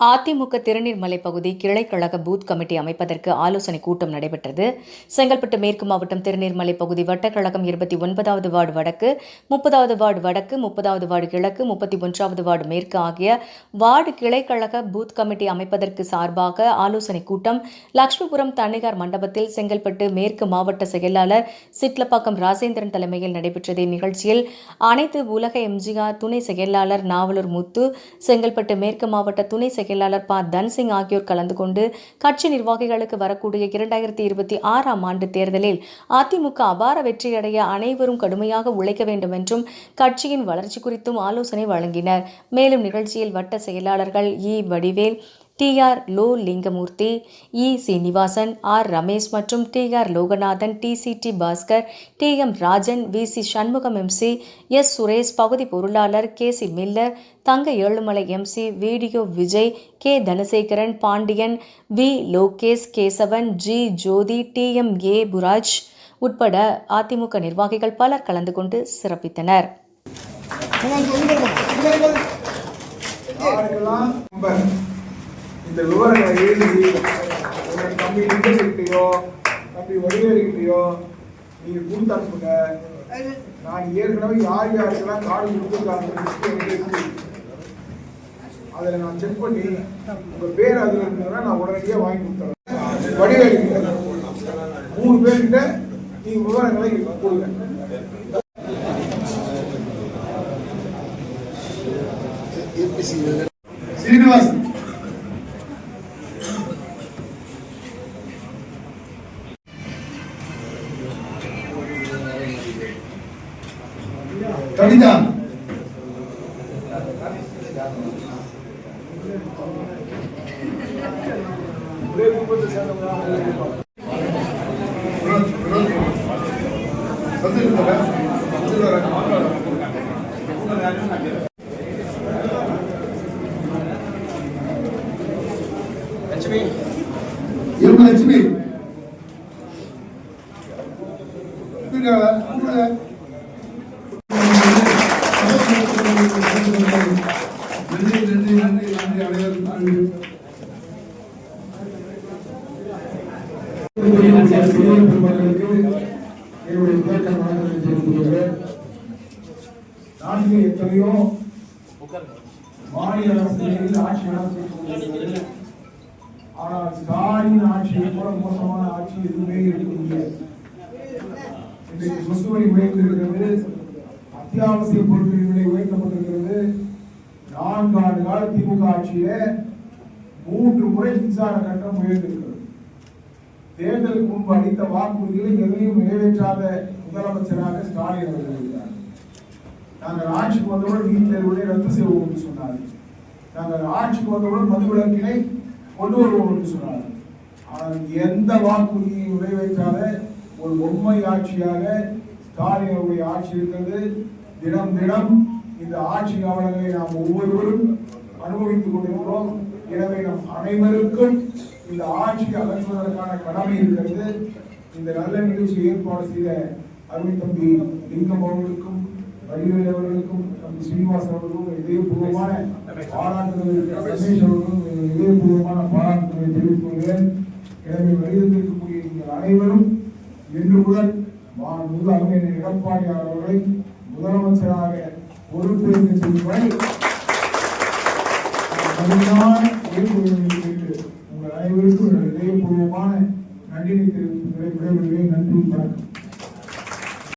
அதிமுக திருநீர்மலை பகுதி கிளைக்கழக booth committee அமைப்பதற்கு ஆலோசனை கூட்டம் நடைபெற்றது. செங்கல்பட்டு மேற்கு மாவட்டம் திருநீர்மலை பகுதி வட்டக்கழகம் இருபத்தி ஒன்பதாவது வார்டு வடக்கு முப்பதாவது வார்டு வடக்கு முப்பதாவது வார்டு கிழக்கு முப்பத்தி ஒன்றாவது வார்டு மேற்கு ஆகிய வார்டு கிளைக்கழக பூத் கமிட்டி அமைப்பதற்கு சார்பாக ஆலோசனை கூட்டம் லட்சுமிபுரம் தனிகார் மண்டபத்தில் செங்கல்பட்டு மேற்கு மாவட்ட செயலாளர் சிட்லப்பாக்கம் ராஜேந்திரன் தலைமையில் நடைபெற்றது. இந்நிகழ்ச்சியில் அனைத்து உலக எம்ஜிஆர் துணை செயலாளர் நாவலூர் முத்து செங்கல்பட்டு மேற்கு மாவட்ட துணை செயலாளர் ப. தன்சிங் ஆகியோர் கலந்து கொண்டு கட்சி நிர்வாகிகளுக்கு வரக்கூடிய இரண்டாயிரத்தி இருபத்தி ஆறாம் ஆண்டு தேர்தலில் அதிமுக அபார வெற்றியடைய அனைவரும் கடுமையாக உழைக்க வேண்டும் என்றும் கட்சியின் வளர்ச்சி குறித்தும் ஆலோசனை வழங்கினர். மேலும் நிகழ்ச்சியில் வட்ட செயலாளர்கள் இ. வடிவேல் டி ஆர் லோ லிங்கமூர்த்தி இ. சீனிவாசன் ஆர். ரமேஷ் மற்றும் T R Loganathan T. C. T. Baskar T. M. Rajan V. C. Shanmugam MC S. Suresh பகுதி பொருளாளர் K. C. Miller Thanga Ezhumalai MC video Vijay K. Dhanasekaran Pandian V. Lokesh Kesavan G. Jothi T. M. A. புராஜ் உட்பட அதிமுக நிர்வாகிகள் பலர் கலந்து கொண்டு சிறப்பித்தனர். யாருக்கெல்லாம் இந்த விவரங்களை எழுதி தம்பி இன்டர்நெட்லையோ தம்பி வடிவேலிக்கிட்டையோ நீங்க கொடுத்து அனுப்புங்க நான் ஏற்கனவே யார் யாருக்கெல்லாம் கார்டு கொடுத்துருக்காங்க அதில் நான் செக் பண்ணி உங்க பேர் அதில் இருந்ததுன்னா நான் உடனடியாக வாங்கி கொடுத்துறேன். வடிவேலிக்கிட்ட மூணு பேர்கிட்ட நீங்க விவரங்களை கொடுங்க. சீனிவாசன். கவிதா ஒரே குடும்பத்தை சேர்ந்தவங்க இருபது லட்சுமி இருக்காங்களா? நன்றி நன்றி நன்றி நன்றி நன்றி பெருமக்களுக்கு என்னுடைய முதற்க வணக்கத்தை நாட்டில் எத்தனையோ மாநில அரசுகளில் ஆட்சி ஆனால் ஸ்டாலின் ஆட்சியை போல மோசமான ஆட்சி எதுவுமே இருக்க முடியாது இன்றைக்கு சொத்து வரி உயர்ந்திருக்கிறது அத்தியாவசிய பொருட்களின் விலை உயர்த்தப்பட்டிருக்கிறது. நான்கு ஆண்டு கால திமுக ஆட்சியில மூன்று முறை மின்சார கட்டணம் உயர்ந்திருக்கிறது. தேர்தலுக்கு முன்பு அளித்த வாக்குறுதிகளை எதையும் நிறைவேற்றாத முதலமைச்சராக ஸ்டாலின் அவர்கள் இருக்கிறார். நாங்கள் ஆட்சிக்கு வந்தவுடன் நீட் தேர்வுகளை ரத்து செய்வோம் என்று சொன்னார்கள் நாங்கள் ஆட்சிக்கு வந்தவுடன் மதுவிலக்கினை கொண்டு வருவோம் என்று சொன்னார்கள் ஆனால் எந்த வாக்குறுதியையும் நிறைவேற்றாத ஒரு பொம்மை ஆட்சியாக ஸ்டாலின் அவருடைய ஆட்சி இருக்கிறது. தினம் தினம் இந்த ஆட்சி காலங்களை நாம் ஒவ்வொருவரும் அனுபவித்துக் கொண்டிருக்கிறோம். எனவே நம் அனைவருக்கும் இந்த ஆட்சியை அகற்றுவதற்கான கடமை இருக்கிறது. இந்த நல்ல நிகழ்ச்சி ஏற்பாடு செய்த அருமை தம்பி லிங்கம் அவர்களுக்கும் வடிவேல் அவர்களுக்கும் தம்பி ஸ்ரீனிவாசன் அவர்களுக்கும் இதயபூர்வமான பாராட்டுதல் ரமேஷ் அவர்களுக்கும் இதயபூர்வமான பாராட்டுதலை தெரிவித்துக் கொள்கிறேன். எனவே வருகிறதற்கக்கூடிய நீங்கள் அனைவரும் இன்று முதல் முதல் அறிஞர் அவர்களை முதலமைச்சராக பொறுப்பேற்க செய்யும் வரை